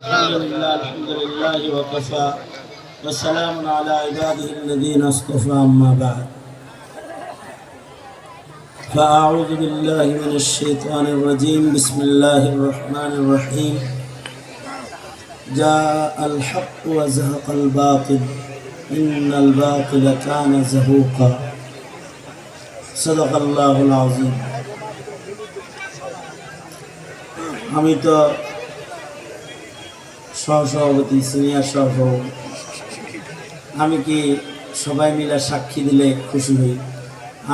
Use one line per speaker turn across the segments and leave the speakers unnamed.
الحمد لله الحمد لله وكفى وسلام على عباده الذين اصطفى أما بعد فأعوذ بالله من الشيطان الرجيم بسم الله الرحمن الرحيم جاء الحق وزهق الباطل إن الباطل كان زهوقا صدق الله العظيم আমি তো সহসভাপতি সিনিয়র সহসভাপতি আমি কি সবাই মিলে সাক্ষী দিলে খুশি হই?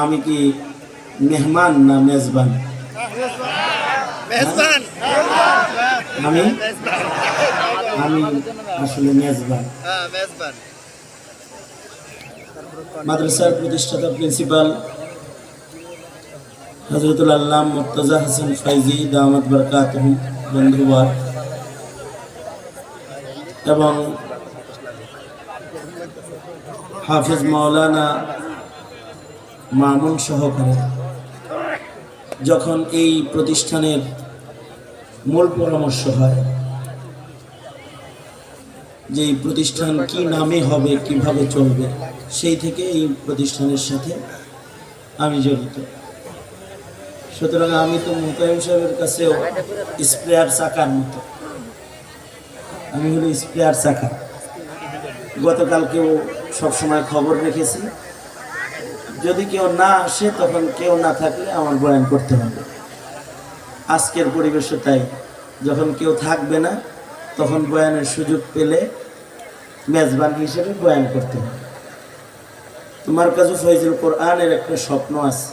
আমি কি মেহমান না মেজবান?
মেজবান।
আমি? আমি আসলে মেজবান।
হ্যাঁ
মাদ্রাসার প্রতিষ্ঠাতা প্রিন্সিপাল হজরতুল আল্লাহ মুর্তজা হাসান ফাইজি দামাত বরকাত বন্ধুবার। এবং হাফিজ মাওলানা মামুন সহকারে যখন এই প্রতিষ্ঠানের মূল পরামর্শ হয় যে এই প্রতিষ্ঠান কি নামে হবে, কীভাবে চলবে, সেই থেকে এই প্রতিষ্ঠানের সাথে আমি জড়িত। সুতরাং আমি তো মোতায়েম সাহেবের কাছেও স্প্রেয়ার চাকার মতো। আমি হলো স্প্রেয়ার চাকা গতকালকেও সবসময় খবর রেখেছি। যদি কেউ না আসে, তখন কেউ না থাকলে আমার বয়ান করতে হবে। আজকের পরিবেশও তাই, যখন কেউ থাকবে না, তখন বয়ানের সুযোগ পেলে মেজবান হিসেবে বয়ান করতে হবে। তোমার কাছে ফৈজুল কোরআনের একটা স্বপ্ন আছে।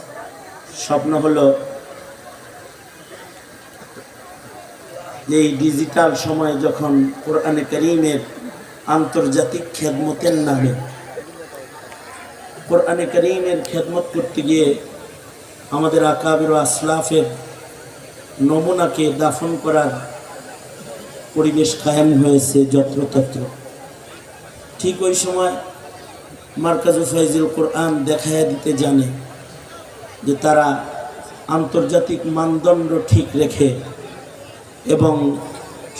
স্বপ্ন হলো এই ডিজিটাল সময়ে যখন কোরআনে করিমের আন্তর্জাতিক খেদমতের নামে কোরআনে করিমের খেদমত করতে গিয়ে আমাদের আকাবির আসলাফের নমুনাকে দাফন করার পরিবেশ কায়েম হয়েছে যত্রতত্র। ঠিক ওই সময় মার্কাজু ফাইজুল কোরআন দেখাইয়া দিতে জানে যে তারা আন্তর্জাতিক মানদণ্ড ঠিক রেখে এবং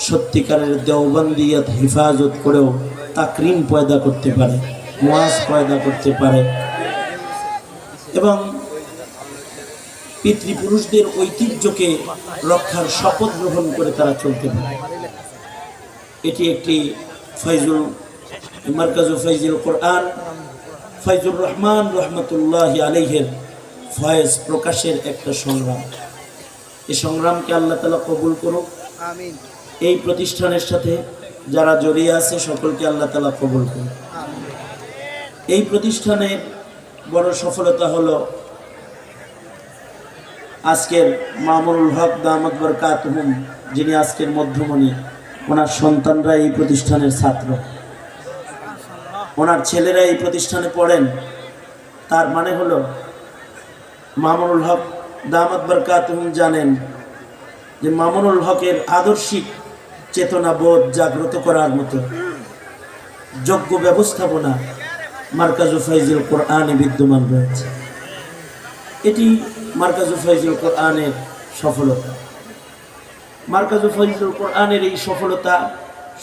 সত্যিকারের দেওবন্দিয়াত হেফাজত করেও তাকরিম পয়দা করতে পারে ওয়াজ পয়দা করতে পারে। এবং পিতৃপুরুষদের ঐতিহ্যকে রক্ষার শপথ গ্রহণ করে তারা চলতে পারে। এটি একটি ফৈজুল মার্কাজু ফৈজুল কোরআন ফৈজুর রহমান রহমতুল্লাহ আলহের ফয়েজ প্রকাশের একটা সংগ্রাম। এই সংগ্রামকে আল্লাহ তালা কবুল করুক। এই প্রতিষ্ঠানের সাথে যারা জড়িয়ে আছে সকলকে আল্লাহ তালা কবুল করুক। এই প্রতিষ্ঠানের বড় সফলতা হলো আজকের মামুনুল হক দামদ বরকাতহুম যিনি আজকের মধ্যমণি। ওনার সন্তানরা এই প্রতিষ্ঠানের ছাত্র। ওনার ছেলেরা এই প্রতিষ্ঠানে পড়েন। তার মানে হলো মামুনুল হক দামদ বরকাতহুম জানেন যে মামুনুল হকের আদর্শিক চেতনা বোধ জাগ্রত করার মতো। যোগ্য ব্যবস্থাপনা মার্কাজু ফাইজুল কোরআনে বিদ্যমান রয়েছে। এটি মার্কাজু ফাইজুল কোরআনের সফলতা। মার্কাজু ফাইজুল কোরআনের এই সফলতা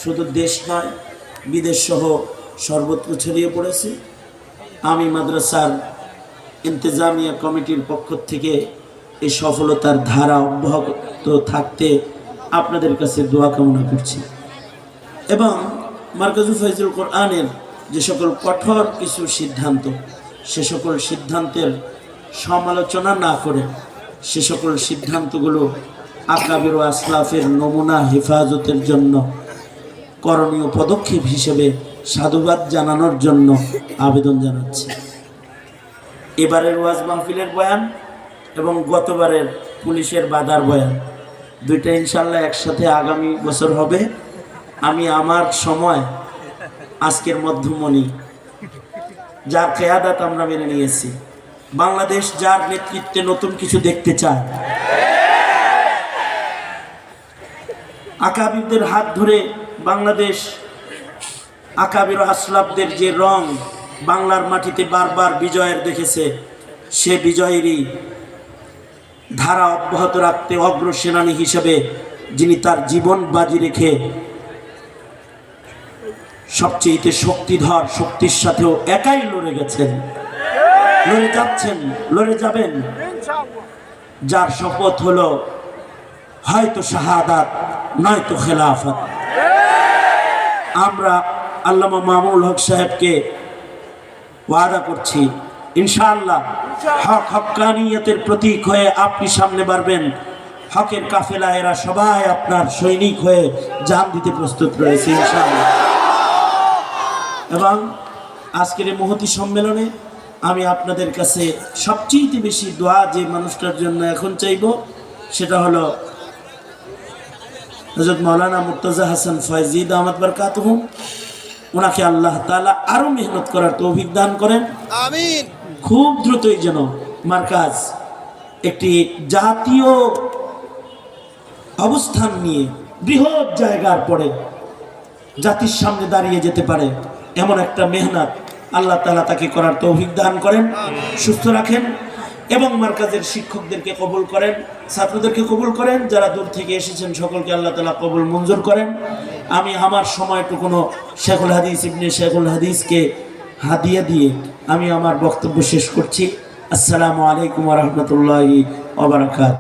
শুধু দেশ নয়, বিদেশ সহ সর্বত্র ছড়িয়ে পড়েছে। আমি মাদ্রাসার ইন্তেজামিয়া কমিটির পক্ষ থেকে এই সফলতার ধারা অব্যাহত থাকতে আপনাদের কাছে দোয়া কামনা করছি। এবং মার্কাজু ফাইজুল কোরআনের যে সকল কঠোর কিছু সিদ্ধান্ত, সে সকল সিদ্ধান্তের সমালোচনা না করে সে সকল সিদ্ধান্তগুলো আকাবের ও আসলাফের নমুনা হেফাজতের জন্য, করণীয় পদক্ষেপ হিসেবে সাধুবাদ জানানোর জন্য আবেদন জানাচ্ছি। এবারের ওয়াজ মাহফিলের বয়ান এবং গতবারের পুলিশের বাধার বয়ান। দুইটা ইনশাল্লাহ একসাথে আগামী বছর হবে। আমি আমার সময় আজকের মধ্যমণি, যার কেয়াদাত আমরা মেনে নিয়েছি। বাংলাদেশ যার নেতৃত্বে নতুন কিছু দেখতে চায়। আকাবিরদের হাত ধরে বাংলাদেশ আকাবির আসলাফদের যে রং বাংলার মাটিতে বারবার বিজয়ের দেখেছে, সে বিজয়েরই ধারা অব্যাহত রাখতে অগ্রসেনানী হিসেবে যিনি তার জীবন বাজি রেখে সবচেয়ে শক্তিধর, শক্তির সাথেও একাই লড়ে গেছেন, লড়ে যাচ্ছেন, লড়ে যাবেন। যার শপথ হলো, হয়তো শাহাদাত, নয়তো খেলাফত। আমরা আল্লামা মামুল হক সাহেবকে ওয়াদা করছি ইনশাআল্লাহ, হক হক্কানিয়তের প্রতীক হয়ে আপনি সামনে বাড়বেন। হকের কাফেলা এরা সবাই আপনার সৈনিক হয়ে জান দিতে প্রস্তুত রয়েছে ইনশাআল্লাহ। এবং আজকের এই মহতি সম্মেলনে আমি আপনাদের কাছে সবচেয়ে বেশি দোয়া যে মানুষটার জন্য এখন চাইব, সেটা হলো হজরত মৌলানা মুর্তজা হাসান ফয়জিদ আহমদ বরকাতহুম ওনাকে আল্লাহ তাআলা আরও মেহনত করার তৌফিক দান করেন।
আমিন।
খুব দ্রুতই যেন মার্কাজ একটি জাতীয় অবস্থান নিয়ে বৃহৎ জায়গার পরে জাতির সামনে দাঁড়িয়ে যেতে পারে এমন একটা মেহনত আল্লাহ তালা তাকে করার তৌফিক দান করেন, সুস্থ রাখেন এবং মার্কাজের শিক্ষকদেরকে কবুল করেন, ছাত্রদেরকে কবুল করেন, যারা দূর থেকে এসেছেন সকলকে আল্লাহ তালা কবুল মঞ্জুর করেন। আমি আমার সময়টুকুনো শেখুল হাদিস ইবনে শেখুল হাদিসকে হাদিয়া দিয়ে আমি আমার বক্তব্য শেষ করছি। আসসালামু আলাইকুম রহমতুল্লাহি ওবরাকাত